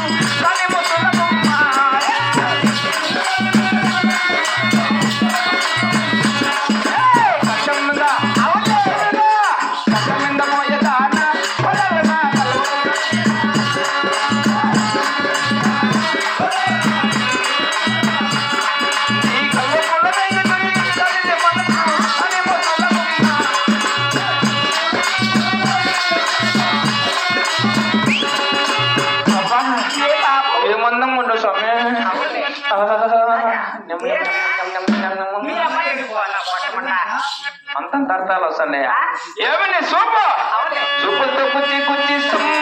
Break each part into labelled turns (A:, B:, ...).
A: Bye. అర్థాలు వస్తున్నాయి? ఏమని సూపు? సూపులతో కుచ్చి కుచ్చి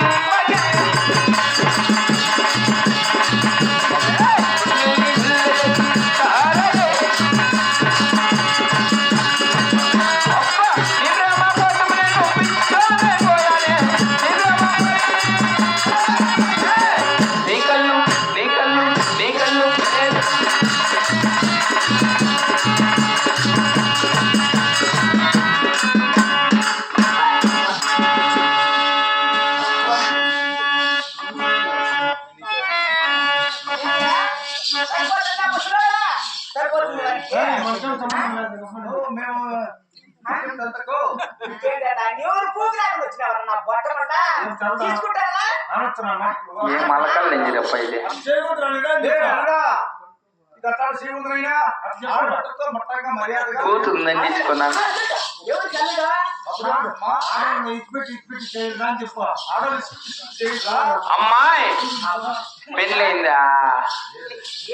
A: ఏ మలకల్ నెంజిరప్ప ఇది. కూతుందని తీసుకున్నాను.
B: ఎవరు
A: అమ్మాయి పెళ్ళయిందా?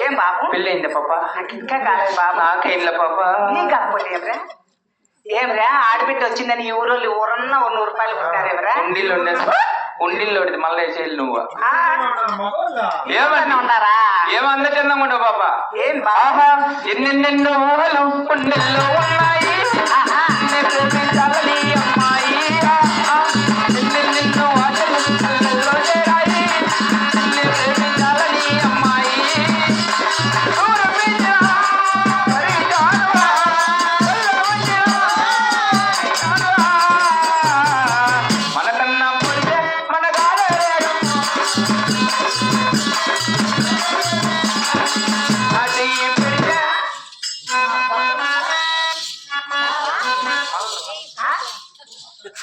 B: ఏం బాబు?
A: పెళ్ళయిందా పాప?
B: నాకు ఇంకా కాలేదు బాబు.
A: నాకైందా పాప.
B: నీ కాకపోతే ఏమ్రా ఏమ్రా ఆడబిడ్డ వచ్చిందని ఈ ఊరోళ్ళు ఊరన్నా ఓ నూరు రూపాయలు కొట్టారేమ్రా
A: ఉండిల్లు ఉండే ఉండిల్లు ఒకటి మళ్ళీ వేసేయాలి నువ్వు.
B: ఏమన్నా ఉన్నారా
A: ఏమంద చందంగా ఉండవు పాప?
B: ఏం బాబు?
A: ఆహా ఎన్నెన్నెన్నో ఊహలు ఉండిల్లో ఉన్నాయి.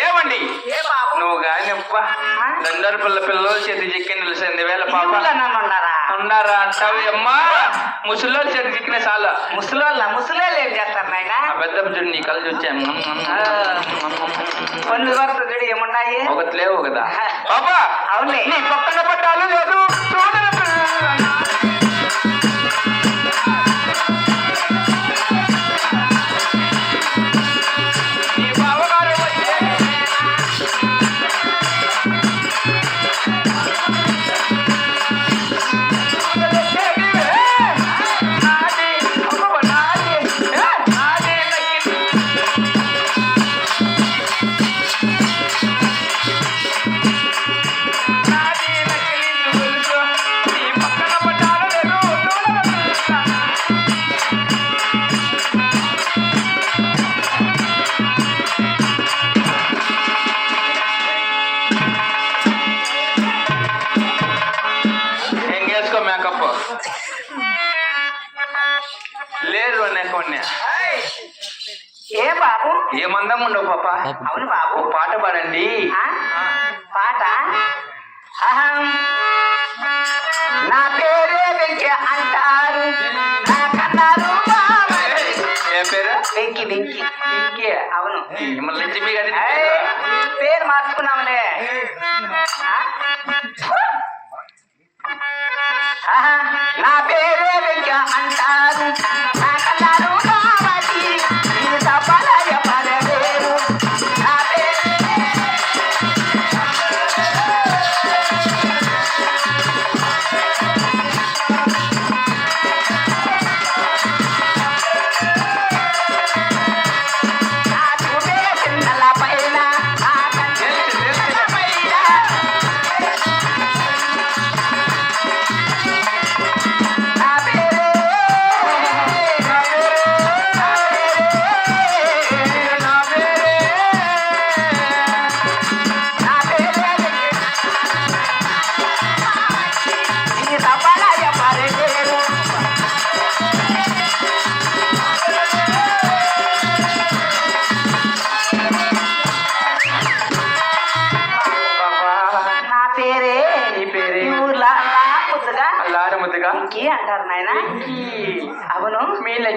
A: ఏమండి? నువ్వు గాని దండర పిల్ల పిల్లల చేతి చిక్కిన నిలిచింది వేళ పాప.
B: ఉన్నారా?
A: అంటావు అమ్మా ముసలోళ్ళ చేతి చిక్కిన చాలా.
B: ముసలోళ్ళ ముసలోళ్ళు ఏం చేస్తారు నాయన?
A: పెద్ద చూడు నీ కళ్ళు చూచాను
B: కొరత ఏమున్నాయి
A: ఒకటి లేవు కదా. పాపా
B: అవునులే.
A: నీ పక్కన పట్టాలు లేదు కొన్ని
B: ఏ బాబు?
A: ఏ మందం ఉండవు పాప.
B: అవును బాబు.
A: పాట పాడండి.
B: ఆ? పాట? అహం. నా పేరే వెంకి అంటారు. నా కన్నారు బావని.
A: ఏ పేరు?
B: వెంకి వెంకి.
A: ఇంకే
B: అవును.
A: మిమ్మల్ని
B: పేరు మార్చుకున్నాంలే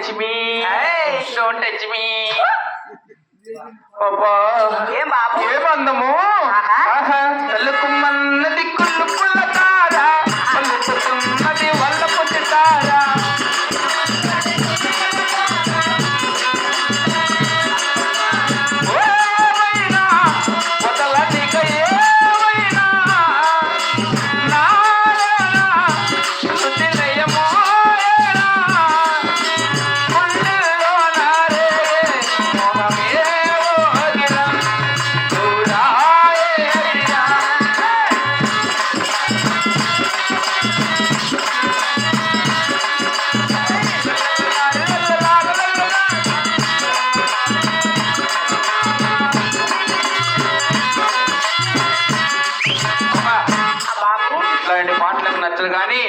B: touch
C: me don't touch me
B: ఏం బాబు? ఏం
A: అందము लगाने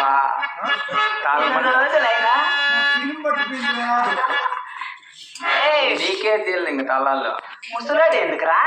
B: చేసినావా
C: నీకే తెలియదు ఇంక తలాల్లో.
B: ముసలాడు ఎందుకురా?